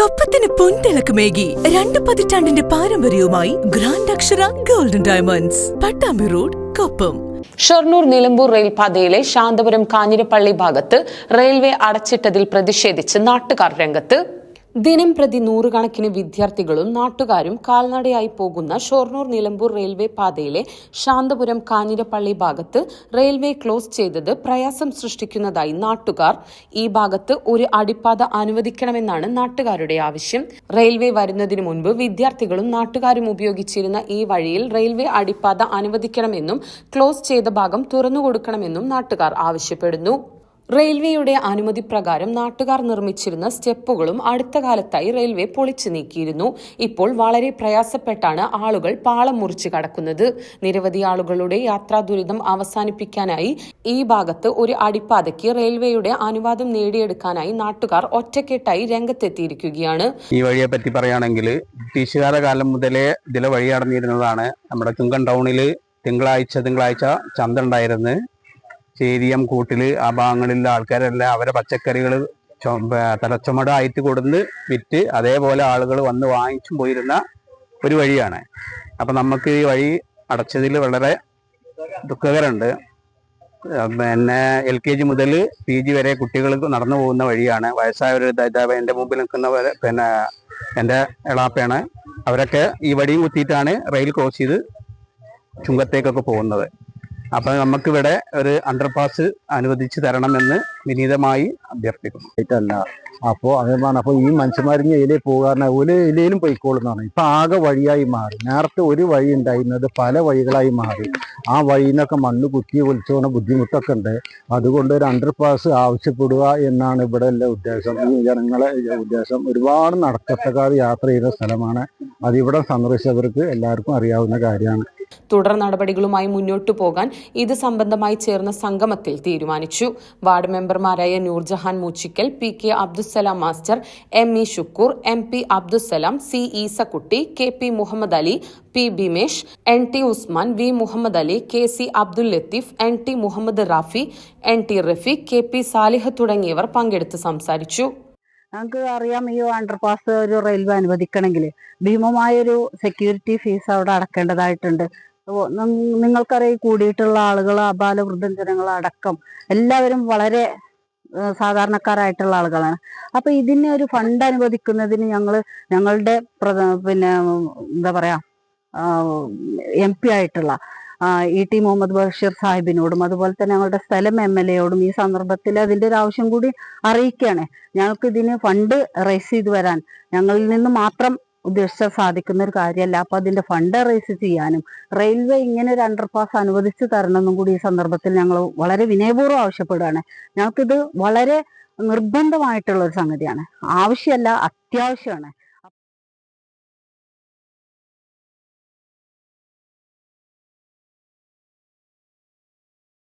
കൊപ്പത്തിന് പൊൻതിളക്കമേകി രണ്ട് പതിറ്റാണ്ടിന്റെ പാരമ്പര്യവുമായി grand Akshara golden diamonds Pattambi road Koppam. Shoranur Nilambur റെയിൽപാതയിലെ Santhapuram Kanjirappally ഭാഗത്ത് റെയിൽവേ അടച്ചിട്ടതിൽ പ്രതിഷേധിച്ച് നാട്ടുകാർ രംഗത്ത് ദിനം പ്രതി നൂറുകണക്കിന് വിദ്യാർത്ഥികളും നാട്ടുകാരും കാൽനടയായി പോകുന്ന ഷൊർണൂർ നിലമ്പൂർ റെയിൽവേ പാതയിലെ ശാന്തപുരം കാഞ്ഞിരപ്പള്ളി ഭാഗത്ത് റെയിൽവേ ക്ലോസ് ചെയ്തത് പ്രയാസം സൃഷ്ടിക്കുന്നതായി നാട്ടുകാർ. ഈ ഭാഗത്ത് ഒരു അടിപ്പാത അനുവദിക്കണമെന്നാണ് നാട്ടുകാരുടെ ആവശ്യം. റെയിൽവേ വരുന്നതിനു മുൻപ് വിദ്യാർത്ഥികളും നാട്ടുകാരും ഉപയോഗിച്ചിരുന്ന ഈ വഴിയിൽ റെയിൽവേ അടിപ്പാത അനുവദിക്കണമെന്നും ക്ലോസ് ചെയ്ത ഭാഗം തുറന്നുകൊടുക്കണമെന്നും നാട്ടുകാർ ആവശ്യപ്പെടുന്നു. റെയിൽവേയുടെ അനുമതി പ്രകാരം നാട്ടുകാർ നിർമ്മിച്ചിരുന്ന സ്റ്റെപ്പുകളും അടുത്ത കാലത്തായി റെയിൽവേ പൊളിച്ചു നീക്കിയിരുന്നു. ഇപ്പോൾ വളരെ പ്രയാസപ്പെട്ടാണ് ആളുകൾ പാളം മുറിച്ച് കടക്കുന്നത്. നിരവധി ആളുകളുടെ യാത്രാ ദുരിതം അവസാനിപ്പിക്കാനായി ഈ ഭാഗത്ത് ഒരു അടിപ്പാതയ്ക്ക് റെയിൽവേയുടെ അനുവാദം നേടിയെടുക്കാനായി നാട്ടുകാർ ഒറ്റക്കെട്ടായി രംഗത്തെത്തിയിരിക്കുകയാണ്. ഈ വഴിയെ പറ്റി പറയുകയാണെങ്കിൽ ബ്രിട്ടീഷുകാരുടെ കാലം മുതലേ ഇതിലെ വഴി അടഞ്ഞിരുന്നതാണ് നമ്മുടെ ചുങ്കൻ ടൗണിൽ തിങ്കളാഴ്ച തിങ്കളാഴ്ച ചന്ത ഉണ്ടായിരുന്നു. ചേരിയം കൂട്ടിൽ ആ ഭാഗങ്ങളിലുള്ള ആൾക്കാരെല്ലാം അവരെ പച്ചക്കറികൾ തലച്ചുമടായിട്ട് കൊടുന്ന് വിറ്റ് അതേപോലെ ആളുകൾ വന്ന് വാങ്ങിച്ചും പോയിരുന്ന ഒരു വഴിയാണ്. അപ്പം നമുക്ക് ഈ വഴി അടച്ചതിൽ വളരെ ദുഃഖകരമുണ്ട്. പിന്നെ എൽ കെ ജി മുതൽ പി ജി വരെ കുട്ടികൾ നടന്നു പോകുന്ന വഴിയാണ്. വയസ്സായവർ എന്റെ മുമ്പിൽ നിൽക്കുന്നവർ പിന്നെ എന്റെ എളാപ്പയാണ്. അവരൊക്കെ ഈ വഴിയും കുത്തിയിട്ടാണ് റെയിൽ ക്രോസ് ചെയ്ത് ചുങ്കത്തേക്കൊക്കെ പോകുന്നത്. അപ്പം നമുക്കിവിടെ ഒരു അണ്ടർപാസ് അനുവദിച്ചു തരണമെന്ന് വിനീതമായി അഭ്യർത്ഥിക്കുന്നു. ആയിട്ടല്ല അപ്പോൾ അതേമാണ് അപ്പോൾ ഈ മനുഷ്യന്മാരിഞ്ഞ് ഇലയിൽ പോകാറുണ്ട് ഒരു ഇലയിലും പോയിക്കോളുന്നതാണ് ഇപ്പൊ ആകെ വഴിയായി മാറി. നേരത്തെ ഒരു വഴി ഉണ്ടായിരുന്നത് പല വഴികളായി മാറി. ആ വഴിയിൽ നിന്നൊക്കെ മണ്ണ് കുത്തി ഒലിച്ചുകൊണ്ട് ബുദ്ധിമുട്ടൊക്കെ ഉണ്ട്. അതുകൊണ്ട് ഒരു അണ്ടർപാസ് ആവശ്യപ്പെടുക എന്നാണ് ഇവിടെ എല്ലാ ഉദ്ദേശം. ഈ ജനങ്ങളെ ഉദ്ദേശം ഒരുപാട് നടക്കത്തക്കാതെ യാത്ര ചെയ്യുന്ന സ്ഥലമാണ് അതിവിടെ സന്ദർശിച്ചവർക്ക് എല്ലാവർക്കും അറിയാവുന്ന കാര്യമാണ്. തുടർ നടപടികളുമായി മുന്നോട്ടു പോകാൻ ഇത് സംബന്ധമായി ചേർന്ന സംഗമത്തിൽ തീരുമാനിച്ചു. വാർഡ് മെമ്പർമാരായ Noorjahan Moochikkal P K Abdussalam master M E Shukoor M P Abdussalam C Esakutty K P Muhammad Ali P Bimesh N T Usman V Muhammad Ali K C Abdul Latheef N T Muhammad Rafi N T Rafeeq K P Salih തുടങ്ങിയവർ പങ്കെടുത്ത് സംസാരിച്ചു. ഞങ്ങൾക്ക് അറിയാം ഈ underpass ഒരു railway അനുവദിക്കണമെങ്കിൽ ഭീമമായൊരു security fees അവിടെ അടക്കേണ്ടതായിട്ടുണ്ട്. നിങ്ങൾക്കറിയ കൂടിയിട്ടുള്ള ആളുകൾ അപാല വൃദ്ധജനങ്ങൾ അടക്കം എല്ലാവരും വളരെ സാധാരണക്കാരായിട്ടുള്ള ആളുകളാണ്. അപ്പൊ ഇതിന് ഒരു ഫണ്ട് അനുവദിക്കുന്നതിന് ഞങ്ങൾ ഞങ്ങളുടെ പിന്നെ എന്താ പറയാ എം പി ആയിട്ടുള്ള ഇ ടി മുഹമ്മദ് ബഷീർ സാഹിബിനോടും അതുപോലെ തന്നെ ഞങ്ങളുടെ സ്ഥലം എം എൽ എയോടും ഈ സന്ദർഭത്തിൽ അതിന്റെ ഒരു ആവശ്യം കൂടി അറിയിക്കുകയാണ്. ഞങ്ങൾക്ക് ഇതിന് ഫണ്ട് റേസ് ചെയ്ത് വരാൻ. ഞങ്ങളിൽ നിന്ന് മാത്രം ഉദ്ദേശിച്ചാൽ സാധിക്കുന്ന ഒരു കാര്യമല്ല. അപ്പൊ അതിന്റെ ഫണ്ട് റേസ് ചെയ്യാനും റെയിൽവേ ഇങ്ങനെ ഒരു അണ്ടർപാസ് അനുവദിച്ചു തരണമെന്നും കൂടി ഈ സന്ദർഭത്തിൽ ഞങ്ങൾ വളരെ വിനയപൂർവം ആവശ്യപ്പെടുകയാണ്. ഞങ്ങൾക്കിത് വളരെ നിർബന്ധമായിട്ടുള്ള ഒരു സംഗതിയാണ്. ആവശ്യമല്ല അത്യാവശ്യമാണ്.